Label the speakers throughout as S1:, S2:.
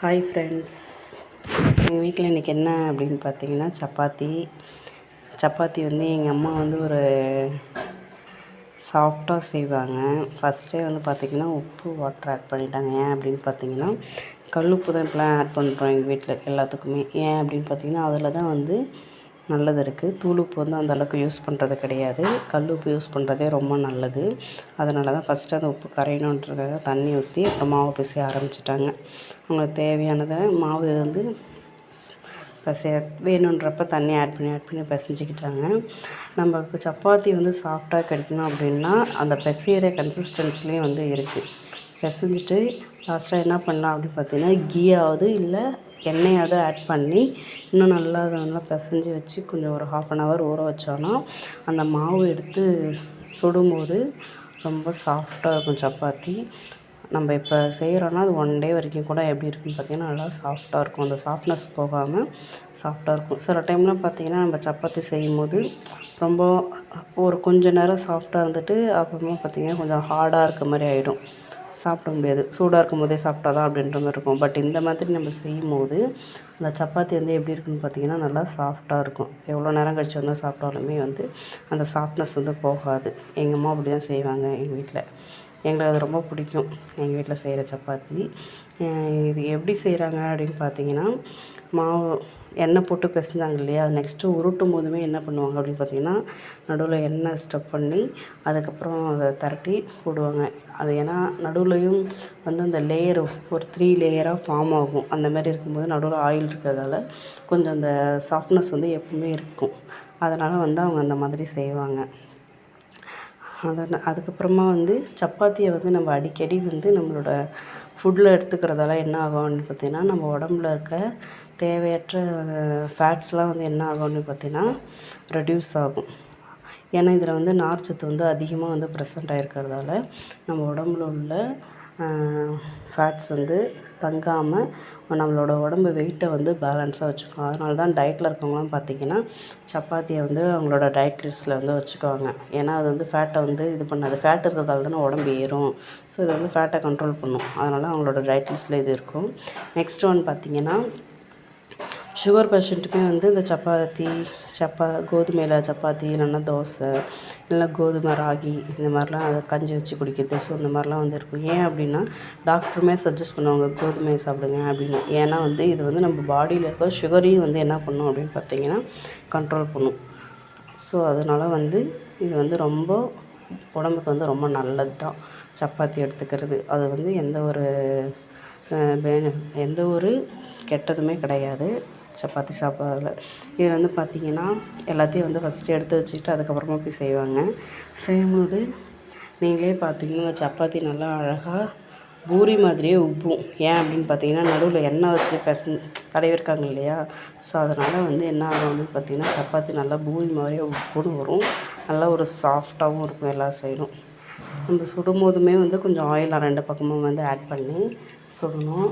S1: Hi friends எங்கள் வீட்டில் இன்றைக்கி என்ன அப்படின்னு பார்த்தீங்கன்னா சப்பாத்தி. சப்பாத்தி வந்து எங்கள் அம்மா வந்து ஒரு சாஃப்டாக செய்வாங்க. ஃபஸ்ட்டே வந்து பார்த்திங்கன்னா உப்பு வாட்டர் ஆட் பண்ணிட்டாங்க. ஏன் அப்படின்னு பார்த்தீங்கன்னா கல் உப்பு தான் இப்போலாம் ஆட் பண்ணுறோம் எங்கள் வீட்டில் எல்லாத்துக்குமே. ஏன் அப்படின்னு பார்த்தீங்கன்னா அதில் தான் வந்து நல்லது இருக்குது தூள் உப்பு வந்து அந்தளவுக்கு யூஸ் பண்ணுறது கிடையாது. கல் உப்பு யூஸ் பண்ணுறதே ரொம்ப நல்லது. அதனால தான் ஃபஸ்ட்டு அந்த உப்பு கரையணுன்றதுக்காக தண்ணி ஊற்றி அப்புறம் மாவு பிசைய ஆரம்பிச்சிட்டாங்க. அவங்களுக்கு தேவையானதை மாவு வந்து பிசைய வேணுன்றப்ப தண்ணி ஆட் பண்ணி ஆட் பண்ணி பிசைஞ்சிக்கிட்டாங்க. நமக்கு சப்பாத்தி வந்து சாஃப்டாக கிடைக்கணும் அப்படின்னா அந்த பிசையிற கன்சிஸ்டன்ஸ்லேயும் வந்து இருக்குது பிசைஞ்சிட்டு லாஸ்ட்டாக என்ன பண்ணலாம் அப்படின்னு பார்த்தீங்கன்னா கீயாவது இல்லை எண்ணெயாவது ஆட் பண்ணி இன்னும் நல்லா அதை நல்லா பிசஞ்சி வச்சு கொஞ்சம் ஒரு ஹாஃப் அன் ஹவர் ஊற வச்சோன்னா அந்த மாவு எடுத்து சுடும்போது ரொம்ப சாஃப்டாக இருக்கும் சப்பாத்தி. நம்ம இப்போ செய்கிறோன்னா அது ஒன் டே வரைக்கும் கூட எப்படி இருக்குன்னு பார்த்தீங்கன்னா நல்லா சாஃப்டாக இருக்கும். அந்த சாஃப்ட்னஸ் போகாமல் சாஃப்டாக இருக்கும். சில டைம்லாம் பார்த்தீங்கன்னா நம்ம சப்பாத்தி செய்யும்போது ரொம்ப ஒரு கொஞ்ச நேரம் சாஃப்டாக இருந்துட்டு அப்புறமா பார்த்தீங்கன்னா கொஞ்சம் ஹார்டாக இருக்க மாதிரி ஆகிடும் சாப்பிட முடியாது. சூடாக இருக்கும் போதே சாப்பிட்டா தான் அப்படின்ற மாதிரி இருக்கும். பட் இந்த மாதிரி நம்ம செய்யும் போது அந்த சப்பாத்தி வந்து எப்படி இருக்குன்னு பார்த்தீங்கன்னா நல்லா சாஃப்டாக இருக்கும். எவ்வளோ நேரம் கழிச்சு வந்தால் சாப்பிட்டாலுமே வந்து அந்த சாஃப்ட்னஸ் வந்து போகாது. எங்கள் அம்மா அப்படி தான் செய்வாங்க எங்கள் வீட்டில் எங்களுக்கு அது ரொம்ப பிடிக்கும். எங்கள் வீட்டில் செய்கிற சப்பாத்தி. இது எப்படி செய்கிறாங்க அப்படின்னு பார்த்தீங்கன்னா மாவு எண்ணெய் போட்டு பிசைஞ்சாங்க இல்லையா? அது நெக்ஸ்ட்டு உருட்டும் போதுமே என்ன பண்ணுவாங்க அப்படின்னு பார்த்தீங்கன்னா நடுவில் எண்ணெய் ஸ்டப் பண்ணி அதுக்கப்புறம் அதை திரட்டி போடுவாங்க. அது ஏன்னா நடுவுலையும் வந்து அந்த லேயர் ஒரு த்ரீ லேயராக ஃபார்ம் ஆகும். அந்த மாதிரி இருக்கும்போது நடுவில் ஆயில் இருக்கிறதால கொஞ்சம் அந்த சாஃப்ட்னஸ் வந்து எப்பவுமே இருக்கும். அதனால் வந்து அவங்க அந்த மாதிரி செய்வாங்க. அதை அதுக்கப்புறமா வந்து சப்பாத்தியை வந்து நம்ம அடிக்கடி வந்து நம்மளோட ஃபுட்டில் எடுத்துக்கிறதால என்ன ஆகும்னு பார்த்திங்கன்னா பார்த்தீங்கன்னா நம்ம உடம்புல இருக்க தேவையற்ற ஃபேட்ஸ்லாம் வந்து என்ன ஆகும்னு பார்த்திங்கன்னா ரெடியூஸ் ஆகும். ஏன்னா இதில் வந்து நார்ச்சத்து வந்து அதிகமாக வந்து ப்ரெசென்ட் ஆகிருக்கிறதால நம்ம உடம்புல உள்ள ஃபேட்ஸ் வந்து தங்காமல் நம்மளோட உடம்பு வெயிட்டை வந்து பேலன்ஸாக வச்சுக்கும். அதனால தான் டயட்டில் இருக்கவங்களாம் பார்த்திங்கன்னா சப்பாத்தியை வந்து அவங்களோட டயட் லிஸ்ட்டில் வந்து வச்சுக்குவாங்க. ஏன்னா அது வந்து ஃபேட்டை வந்து இது பண்ணாது. ஃபேட் இருக்கிறதால தானே உடம்பு ஏறும். ஸோ இது வந்து ஃபேட்டை கண்ட்ரோல் பண்ணும். அதனால் அவங்களோட டயட் லிஸ்ட்டில் இது இருக்கும். நெக்ஸ்ட் ஒன் பார்த்திங்கன்னா சுகர் பேஷண்ட்டுமே வந்து இந்த சப்பாத்தி சப்பா கோதுமையில் சப்பாத்தி இல்லைன்னா தோசை இல்லைனா கோதுமை ராகி இந்த மாதிரிலாம் அதை கஞ்சி வச்சு குடிக்கிறது. ஸோ இந்த மாதிரிலாம் வந்து இருக்கும். ஏன் அப்படின்னா டாக்டருமே சஜஸ்ட் பண்ணுவாங்க கோதுமையை சாப்பிடுங்க அப்படின்னு. ஏன்னா வந்து இது வந்து நம்ம பாடியில் இருக்க சுகரையும் வந்து என்ன பண்ணும் அப்படின்னு பார்த்தீங்கன்னா கண்ட்ரோல் பண்ணும். ஸோ அதனால் வந்து இது வந்து ரொம்ப உடம்புக்கு வந்து ரொம்ப நல்லது தான் சப்பாத்தி எடுத்துக்கிறது. அது வந்து எந்த ஒரு எந்த ஒரு கெட்டதுமே கிடையாது. சப்பாத்தி சாப்பிட்றதுல. இதில் வந்து பார்த்திங்கன்னா எல்லாத்தையும் வந்து ஃபஸ்ட்டு எடுத்து வச்சுக்கிட்டு அதுக்கப்புறமா போய் செய்வாங்க. செய்யும்போது நீங்களே பார்த்தீங்கன்னா சப்பாத்தி நல்லா அழகாக பூரி மாதிரியே உப்பும். ஏன் அப்படின்னு பார்த்தீங்கன்னா நடுவில் எண்ணெய் வச்சு பெசன் தடவிருக்காங்க இல்லையா? ஸோ அதனால் வந்து என்ன ஆகும் அப்படின்னு பார்த்தீங்கன்னா சப்பாத்தி நல்லா பூரி மாதிரியே உப்புன்னு வரும். நல்லா ஒரு சாஃப்டாகவும் இருக்கும் எல்லா சைடும் நம்ம சுடும் போதுமே வந்து கொஞ்சம் ஆயில் ரெண்டு பக்கமும் வந்து ஆட் பண்ணி சுடணும்.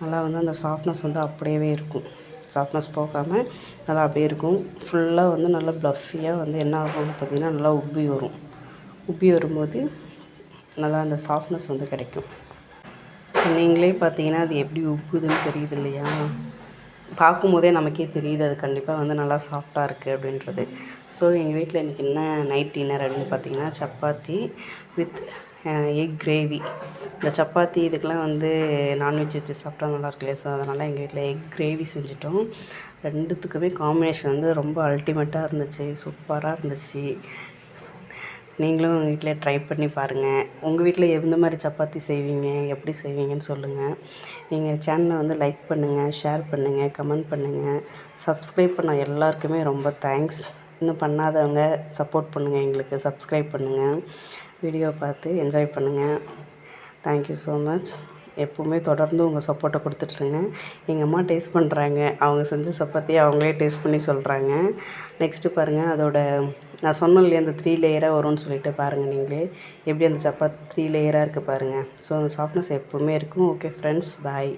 S1: நல்லா வந்து அந்த சாஃப்ட்னஸ் வந்து அப்படியே இருக்கும். சாஃப்ட்னஸ் போகாமல் நல்லா அப்படியே இருக்கும். ஃபுல்லாக வந்து நல்லா ப்ளஃபியாக வந்து என்ன ஆகும்னு பார்த்திங்கன்னா நல்லா உப்பி வரும். உப்பி வரும்போது நல்லா அந்த சாஃப்ட்னஸ் வந்து கிடைக்கும். நீங்களே பார்த்தீங்கன்னா அது எப்படி உப்புதுன்னு தெரியுது இல்லையா? பார்க்கும்போதே நமக்கே தெரியுது அது கண்டிப்பாக வந்து நல்லா சாஃப்டாக இருக்குது அப்படின்றது. ஸோ எங்கள் வீட்டில் இன்றைக்கி என்ன நைட் டின்னர் அப்படின்னு பார்த்தீங்கன்னா சப்பாத்தி வித் எக் கிரேவி இந்த சப்பாத்தி இதுக்கெலாம் வந்து நான்வெஜ் வச்சு சாப்பிட்டா நல்லா இருக்கு இல்லையா? ஸோ அதனால் எங்கள் வீட்டில் எக் கிரேவி செஞ்சுட்டோம். ரெண்டுத்துக்குமே காம்பினேஷன் வந்து ரொம்ப அல்டிமேட்டாக இருந்துச்சு. சூப்பராக இருந்துச்சு. நீங்களும் உங்கள் வீட்டில் ட்ரை பண்ணி பாருங்கள் உங்கள் வீட்டில் எந்த மாதிரி சப்பாத்தி செய்வீங்க? எப்படி செய்வீங்கன்னு சொல்லுங்கள் எங்கள் சேனலை வந்து லைக் பண்ணுங்கள் ஷேர் பண்ணுங்கள் கமெண்ட் பண்ணுங்கள் சப்ஸ்கிரைப் பண்ண எல்லாருக்குமே ரொம்ப தேங்க்ஸ் இன்னும் பண்ணாதவங்க சப்போர்ட் பண்ணுங்கள் எங்களுக்கு. சப்ஸ்கிரைப் பண்ணுங்கள் வீடியோ பார்த்து என்ஜாய் பண்ணுங்கள் தேங்க்யூ ஸோ மச் எப்போவுமே தொடர்ந்து உங்கள் சப்போர்ட்டை கொடுத்துட்ருங்க எங்கள் அம்மா டேஸ்ட் பண்ணுறாங்க அவங்க செஞ்ச சப்பாத்தி அவங்களே டேஸ்ட் பண்ணி சொல்கிறாங்க நெக்ஸ்ட்டு பாருங்கள் அதோட நான் சொன்னேன் இல்லையா அந்த த்ரீ லேயராக வரும்னு சொல்லிட்டு பாருங்கள் நீங்களே. எப்படி அந்த சப்பாத்தி த்ரீ லேயராக இருக்குது பாருங்கள் ஸோ அந்த சாஃப்ட்னஸ் எப்போவுமே இருக்கும். Okay friends bye